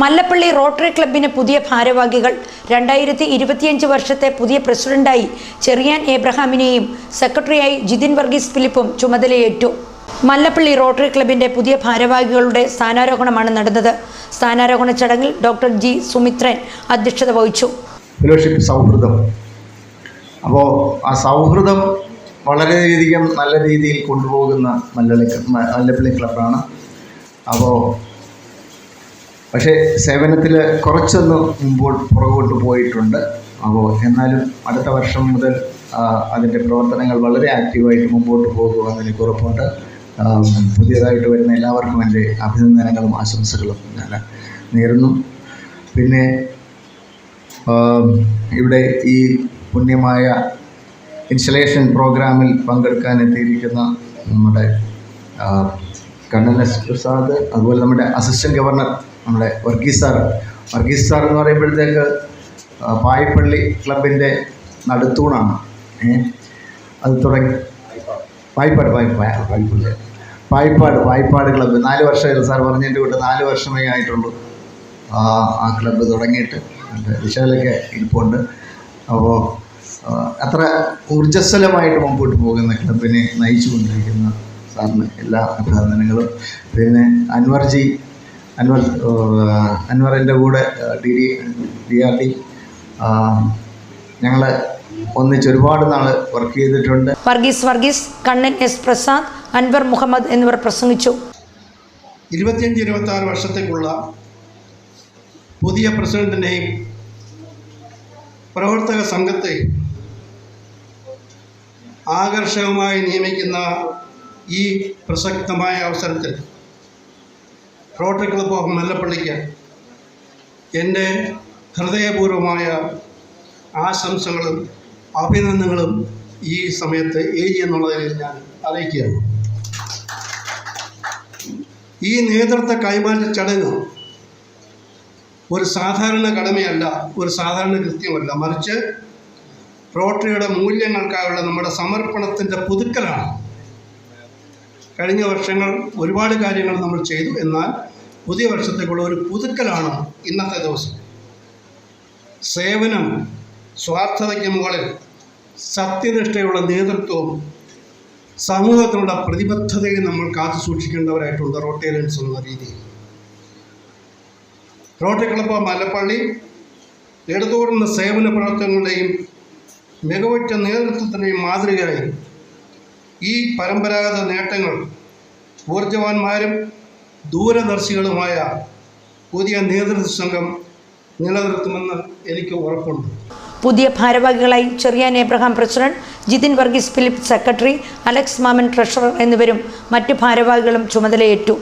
Mallappally rotary ക്ലബിന് പുതിയ ഭാരവാഹികൾ. രണ്ടായിരത്തി ഇരുപത്തിയഞ്ച് വർഷത്തെ പുതിയ പ്രസിഡന്റായി ചെറിയാൻ ഏബ്രഹാമിനെയും സെക്രട്ടറിയായി ജിതിൻ വർഗീസ് ഫിലിപ്പും ചുമതലയേറ്റു. മല്ലപ്പള്ളി റോട്ടറി ക്ലബിന്റെ പുതിയ ഭാരവാഹികളുടെ സ്ഥാനാരോഹണമാണ് നടന്നത്. സ്ഥാനാരോഹണ ചടങ്ങിൽ ഡോക്ടർ ജി സുമിത്രൻ അധ്യക്ഷത വഹിച്ചു. സൗഹൃദം. അപ്പോൾ ആ സൗഹൃദം വളരെയധികം നല്ല രീതിയിൽ കൊണ്ടുപോകുന്ന മല്ലപ്പള്ളി ക്ലബ്ബാണ് അപ്പോൾ പക്ഷേ സേവനത്തിൽ കുറച്ചൊന്ന് മുമ്പോട്ട് പുറകോട്ട് പോയിട്ടുണ്ട്. അപ്പോൾ എന്നാലും അടുത്ത വർഷം മുതൽ അതിന്റെ പ്രവർത്തനങ്ങൾ വളരെ ആക്റ്റീവായിട്ട് മുമ്പോട്ട് പോകുമെന്ന് എനിക്ക് ഉറപ്പുണ്ട്. പുതിയതായിട്ട് വരുന്ന എല്ലാവർക്കും എന്റെ അഭിനന്ദനങ്ങളും ആശംസകളും ഞാൻ നേരുന്നു. പിന്നെ ഇവിടെ ഈ പുണ്യമായ ഇൻസ്റ്റലേഷൻ പ്രോഗ്രാമിൽ പങ്കെടുക്കാൻ എത്തിയിരിക്കുന്ന നമ്മുടെ കണ്ണൻ എസ് പ്രസാദ് അതുപോലെ നമ്മുടെ അസിസ്റ്റന്റ് ഗവർണർ നമ്മുടെ വർഗീസ് സാർ. വർഗീസ് സാർ എന്ന് പറയുമ്പോഴത്തേക്ക് പായപ്പള്ളി ക്ലബിന്റെ നടുത്തൂണാണ്. അത് തുടങ്ങി. പായ്പാട് പായിപ്പാ പായ്പാട് പായ്പാട് ക്ലബ്ബ്. നാല് വർഷമായി സാർ പറഞ്ഞതിന്റെ കൂട്ട് നാല് വർഷമേ ആയിട്ടുള്ളൂ. ആ ക്ലബ്ബ് തുടങ്ങിയിട്ട്. വിശാലൊക്കെ ഇരിപ്പുണ്ട്. അപ്പോൾ അത്ര ഊർജസ്വലമായിട്ട് മുമ്പോട്ട് പോകുന്ന ക്ലബിനെ നയിച്ചു കൊണ്ടിരിക്കുന്ന സാറിന് എല്ലാ അഭിനന്ദനങ്ങളും. പിന്നെ അൻവർജി അൻവർ അൻവറിന്റെ കൂടെ D D D R D ഞങ്ങൾ ഒന്നിച്ച് ഒരുപാട് നാൾ വർക്ക് ചെയ്തിട്ടുണ്ട്. വർഗീസ് വർഗീസ് കണ്ണൻ എസ് പ്രസാദ് അൻവർ മുഹമ്മദ് എന്നിവർ പ്രസംഗിച്ചു. ഇരുപത്തിയഞ്ച് ഇരുപത്തി ആറ് വർഷത്തേക്കുള്ള പുതിയ പ്രസിഡന്റിനെയും പ്രവർത്തക സംഘത്തെ ആകർഷകമായി നിയമിക്കുന്ന ഈ പ്രസക്തമായ അവസരത്തിൽ റോട്ടറി ക്ലബ് ഓഫ് മല്ലപ്പള്ളിക്ക് എന്റെ ഹൃദയപൂർവമായ ആശംസകളും അഭിനന്ദനങ്ങളും ഈ സമയത്ത് ഏജി എന്നുള്ളതിൽ ഞാൻ അറിയിക്കുകയാണ്. ഈ നേതൃത്വ കൈമാറ്റ ചടങ്ങ് ഒരു സാധാരണ കടമയല്ല ഒരു സാധാരണ കൃത്യമല്ല. മറിച്ച് റോട്ടറിയുടെ മൂല്യങ്ങൾക്കായുള്ള നമ്മുടെ സമർപ്പണത്തിന്റെ പുതുക്കലാണ്. കഴിഞ്ഞ വർഷങ്ങൾ ഒരുപാട് കാര്യങ്ങൾ നമ്മൾ ചെയ്തു. എന്നാൽ പുതിയ വർഷത്തേക്കുള്ള ഒരു പുതുക്കലാണ് ഇന്നത്തെ ദിവസം. സേവനം സ്വാർത്ഥതയ്ക്ക് മുകളിൽ സത്യനിഷ്ഠയുള്ള നേതൃത്വവും സമൂഹത്തിനുള്ള പ്രതിബദ്ധതയും നമ്മൾ കാത്തു സൂക്ഷിക്കേണ്ടവരായിട്ടുണ്ട് റോട്ടേറിയൻസ് എന്ന രീതിയിൽ. റോട്ടറി ക്ലബ്ബ് മലപ്പള്ളി എടുത്തുകൂടുന്ന സേവന പ്രവർത്തനങ്ങളുടെയും മികവുറ്റ നേതൃത്വത്തിന്റെയും മാതൃകയായി ഈ പരമ്പരാഗത നേട്ടങ്ങൾ ഊർജവാന്മാരും ദൂരദർശികളുമായ പുതിയ നേതൃത്വ സംഘം നിലനിർത്തുമെന്ന് എനിക്ക് ഉറപ്പുണ്ട്. പുതിയ ഭാരവാഹികളായി Cherian Abraham president Jithin Varghese Philip secretary Alex Mammen treasurer എന്നിവരും മറ്റു ഭാരവാഹികളും ചുമതലയേറ്റു.